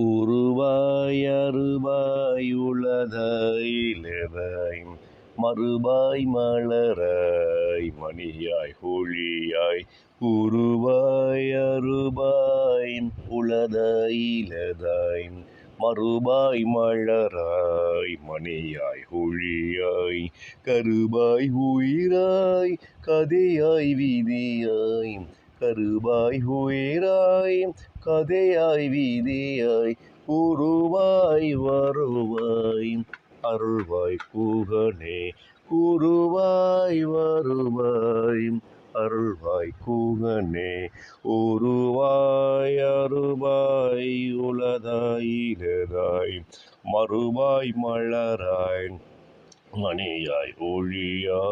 உருவாய் அருவாய் உளதாய் இளதாய் மறுபாய் மலராய் மணியாய் ஹோழியாய் உருவாய் அருபாய் உளதாய் இளதாய் மறுபாய் மலராய் மணியாய் ஒளியாய் கருபாய் உயிராய் கதையாய் விதியாய் கருவாய் உயிராய் கதையாய் வீதியாய் உருவாய் வருவாய் அருள்வாய் கூகனே குருவாய் வருவாய் அருள்வாய் கூகனே உருவாய் அருவாய் உலதாய் இலதாய் மறுவாய் மலராய் மணியாய் ஒழியா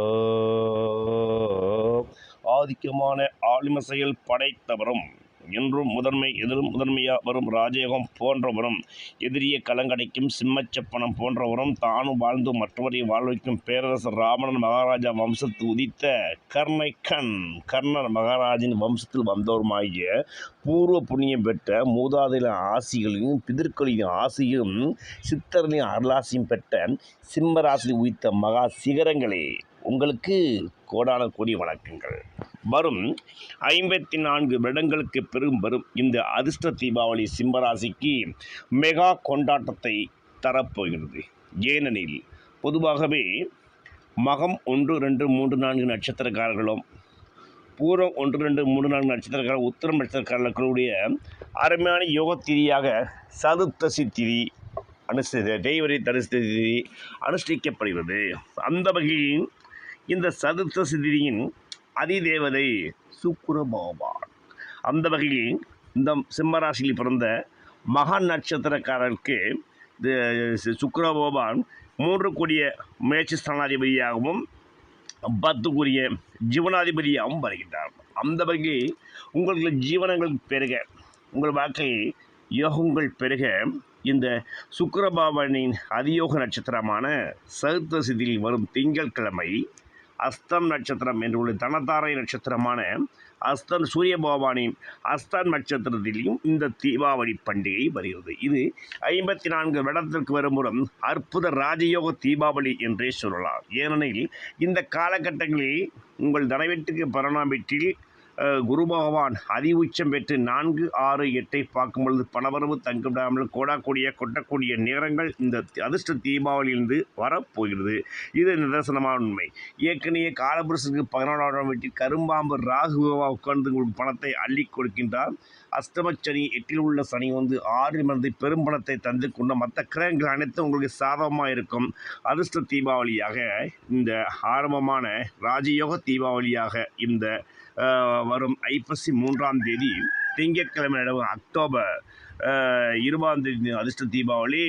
ஆதிக்கமான ஆளும செயல் படைத்தவரும். என்றும் முதன்மை எதிரும் முதன்மையாக வரும் ராஜயோகம் போன்றவரும் எதிரிய கலங்கடைக்கும் சிம்மச்சப்பனம் போன்றவரும் தானும் வாழ்ந்து மற்றவரை வாழ்வைக்கும் பேரரசர் ராமணன் மகாராஜா வம்சத்து உதித்த கர்ணைக்கண். கர்ணன் மகாராஜின் வம்சத்தில் வந்தவருமாகிய பூர்வ புண்ணியம் பெற்ற மூதாதையின் ஆசிகளையும் பிதிர்களின் ஆசியும் சித்தர்களின் அருளாசியும் பெற்ற சிம்மராசி உயித்த மகா சிகரங்களே உங்களுக்கு கோடான கோடி வணக்கங்கள். வரும். ஐம்பத்தி நான்கு வருடங்களுக்கு பெரும் வரும் இந்த அதிர்ஷ்ட தீபாவளி சிம்மராசிக்கு மெகா கொண்டாட்டத்தை தரப்போகிறது. ஏனெனில் பொதுவாகவே மகம் ஒன்று ரெண்டு மூன்று நான்கு நட்சத்திரக்காரர்களும் பூரம் ஒன்று ரெண்டு மூன்று நான்கு நட்சத்திரக்காரர் உத்தரம் நட்சத்திரக்காரர்களுடைய அருமையான யோக திதியாக சதுர்த்தசி திதி அனுஷ்டி தெய்வரை தரிசி திதி அனுஷ்டிக்கப்படுகிறது. அந்த வகையில் இந்த சதுர்த்தசி திதியின் அதிதேவதை சுக்கிர பகவான் அந்த வகையில் இந்த சிம்மராசியில் பிறந்த மகா நட்சத்திரக்காரருக்கு இந்த பகவான் மூன்று கூடிய முயற்சி ஸ்தானாதிபதியாகவும் பத்துக்குரிய ஜீவனாதிபதியாகவும் வருகின்றார். அந்த வகையில் உங்களுக்கு ஜீவனங்கள் பெருக உங்கள் வாழ்க்கையில் யோகங்கள் பெருக. இந்த சுக்கிரபாவனின் அதியோக நட்சத்திரமான சதுர்த்தசிதியில் வரும் திங்கட்கிழமை அஸ்தம் நட்சத்திரம் என்று உள்ள தனதாரை நட்சத்திரமான அஸ்தன் சூரிய பகவானின் அஸ்தன் நட்சத்திரத்திலையும் இந்த தீபாவளி பண்டிகை வருகிறது. இது ஐம்பத்தி நான்கு வருடத்திற்கு வரும்புறம் அற்புத ராஜயோக தீபாவளி என்றே சொல்லலாம். ஏனெனில் இந்த காலகட்டங்களில் உங்கள் தனவீட்டுக்கு பரணாமீட்டில் வீட்டில் குரு பகவான் அதி உச்சம் பெற்று நான்கு ஆறு எட்டை பார்க்கும் பொழுது பணவரவு தங்கிவிடாமல் கோடாக்கூடிய கொட்டக்கூடிய நேரங்கள் இந்த அதிர்ஷ்ட தீபாவளியிலிருந்து வரப்போகிறது. இது நிதர்சனமான உண்மை. ஏற்கனவே காலபுருஷனுக்கு பதினோராம் வீட்டில் கரும்பாம்பு ராகு உட்கார்ந்து பணத்தை அள்ளி கொடுக்கின்றார் அஷ்டமச்சனி எட்டில் உள்ள சனி வந்து ஆறில் மருந்து பெரும்பணத்தை தந்து கொண்ட மற்ற கிரகங்கள் அனைத்தும் உங்களுக்கு சாதகமாக இருக்கும் அதிர்ஷ்ட தீபாவளியாக இந்த ஆரம்பமான ராஜயோக தீபாவளியாக இந்த வரும் ஐப்பசி மூன்றாம் தேதி திங்கட்கிழமை அக்டோபர் இருபதாம் தேதி அதிர்ஷ்ட தீபாவளி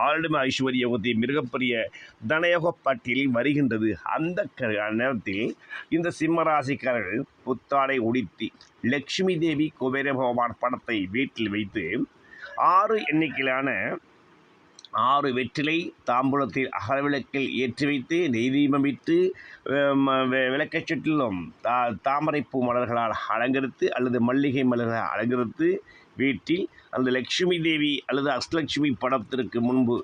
ஆளுமை ஐஸ்வர்ய மிகப்பெரிய தனயோக பட்டியலில் வருகின்றது. அந்த நேரத்தில் இந்த சிம்மராசிக்காரர்கள் புத்தாடை உடுத்தி லக்ஷ்மி தேவி குபேர பகவான் படத்தை வீட்டில் வைத்து ஆறு எண்ணிக்கையிலான ஆறு வெற்றிலை தாம்பூலத்தில் அகல்விளக்கில் ஏற்றி வைத்து நெய் தீபம் வைத்து விளக்கைச் சுற்றிலும் தா தாமரைப்பூ மலர்களால் அலங்கரித்து அல்லது மல்லிகை மலர்களால் அலங்கரித்து வீட்டில் அந்த லக்ஷ்மி தேவி அல்லது அஷ்டலட்சுமி படத்திற்கு முன்பு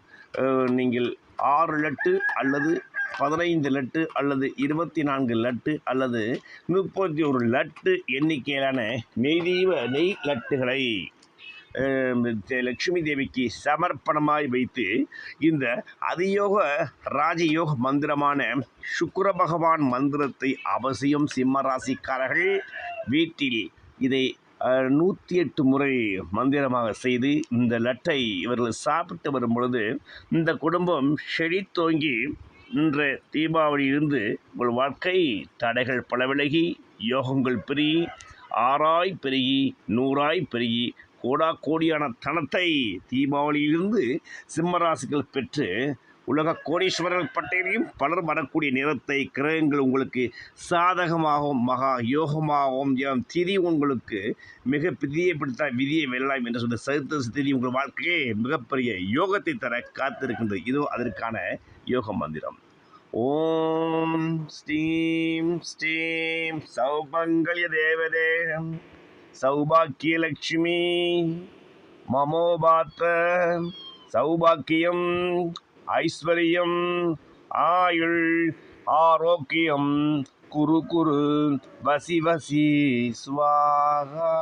நீங்கள் ஆறு லட்டு அல்லது பதினைந்து லட்டு அல்லது இருபத்தி நான்கு லட்டு அல்லது முப்பத்தி ஒரு லட்டு எண்ணிக்கையிலான நெய் தீப நெய் லட்டுகளை லட்சுமி தேவிக்கு சமர்ப்பணமாய் வைத்து இந்த அதியோக ராஜயோக மந்திரமான சுக்கர பகவான் மந்திரத்தை அவசியம் சிம்மராசிக்காரர்கள் வீட்டில் இதை நூற்றி எட்டு முறை மந்திரமாக செய்து இந்த லட்டை இவர்கள் சாப்பிட்டு வரும் பொழுது இந்த குடும்பம் செழித்தோங்கி இன்ற தீபாவளியிலிருந்து உங்கள் வாழ்க்கை தடைகள் பல விலகி யோகங்கள் பெருகி ஆறாய் பெருகி நூறாய் பெருகி கோடா கோடியான தனத்தை தீபாவளியிலிருந்து சிம்மராசிகள் பெற்று உலக கோடீஸ்வரர்கள் பட்டியலையும் பலர் வரக்கூடிய நிறத்தை கிரகங்கள் உங்களுக்கு சாதகமாகவும் மகா யோகமாகவும் எம் திதி உங்களுக்கு மிக பிதியை பிடித்த விதியை வெல்லாம் என்று சொன்ன சதுர்த்த திதி உங்கள் வாழ்க்கையே மிகப்பெரிய யோகத்தை தர காத்திருக்கின்றது. இதோ அதற்கான யோக மந்திரம். ஓம் ஸ்ரீம் ஸ்ரீம் சௌபங்கல்ய தேவதே சௌபாக்கியலட்சுமி மமோபாத்த சௌபாக்கியம் ஐஸ்வர்யம் ஆயுள் ஆரோக்கியம் குரு குரு வசி வசி ஸ்வாகா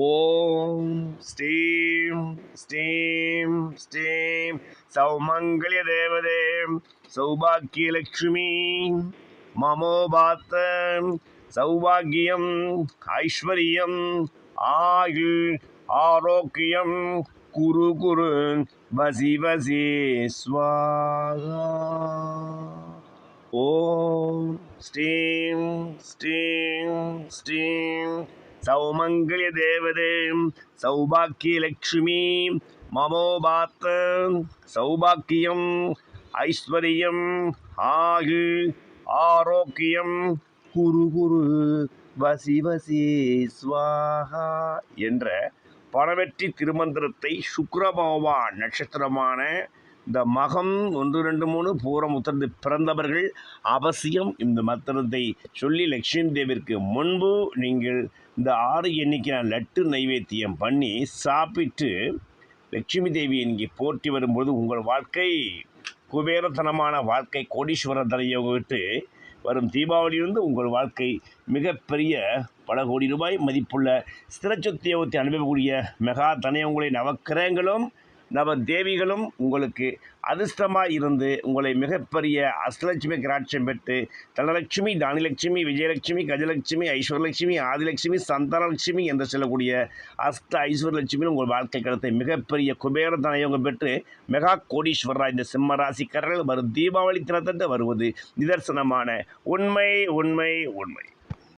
ஓம் ஸ்ரீம் ஸ்ரீம் ஸ்ரீம் சௌமங்கலிய தேவதே சௌபாக்கியலக்ஷ்மி மமோபாத்த சௌபாகியம் ஐஸ்வர்யம் ஆயுள் ஆரோக்கியம் குரு குரு வசி வசி ஸ்வாகா. ஓம் ஸ்ரீம் ஸ்ரீம் ஸ்ரீம். சௌமங்கலிய தேவதே சௌபாக்கிய லக்ஷ்மி மமோபாத்த சௌபாக்கியம் ஐஸ்வர்யம் ஆயுள் ஆரோக்கியம் குரு குரு வசி வசி ஸ்வாஹா என்ற பணவெற்றி திருமந்திரத்தை சுக்கிரபகவான் நட்சத்திரமான இந்த மகம் ஒன்று ரெண்டு மூணு பூரம் உத்தரந்து பிறந்தவர்கள் அவசியம். இந்த மந்திரத்தை சொல்லி லட்சுமி தேவிற்கு முன்பு நீங்கள் இந்த ஆறு எண்ணிக்கையான லட்டு நைவேத்தியம் பண்ணி சாப்பிட்டு லட்சுமி தேவி இங்கே போற்றி வரும்போது உங்கள் வாழ்க்கை குபேரத்தனமான வாழ்க்கை கோடீஸ்வர தரையை விட்டு வரும் தீபாவளியிலிருந்து உங்கள் வாழ்க்கை மிகப்பெரிய பல கோடி ரூபாய் மதிப்புள்ள ஸ்திரச்சொத்தியோகத்தை அனுபவக்கூடிய மெகா தனயங்களை நவக்கிரகங்களும் நவ தேவிகளும் உங்களுக்கு அதிர்ஷ்டமாக இருந்து உங்களை மிகப்பெரிய அஷ்டலட்சுமி கிராட்சியம் பெற்று தனலட்சுமி தானிலட்சுமி விஜயலட்சுமி கஜலட்சுமி ஐஸ்வரலட்சுமி ஆதிலட்சுமி சந்தானலட்சுமி என்று சொல்லக்கூடிய அஷ்ட ஐஸ்வரலட்சுமி உங்கள் வாழ்க்கை கடத்தை மிகப்பெரிய குபேர தனயோகம் பெற்று மெகா கோடீஸ்வரராக இந்த சிம்ம ராசிக்காரர்கள் வரும் தீபாவளி தினத்தன்று வருவது நிதர்சனமான உண்மை உண்மை உண்மை.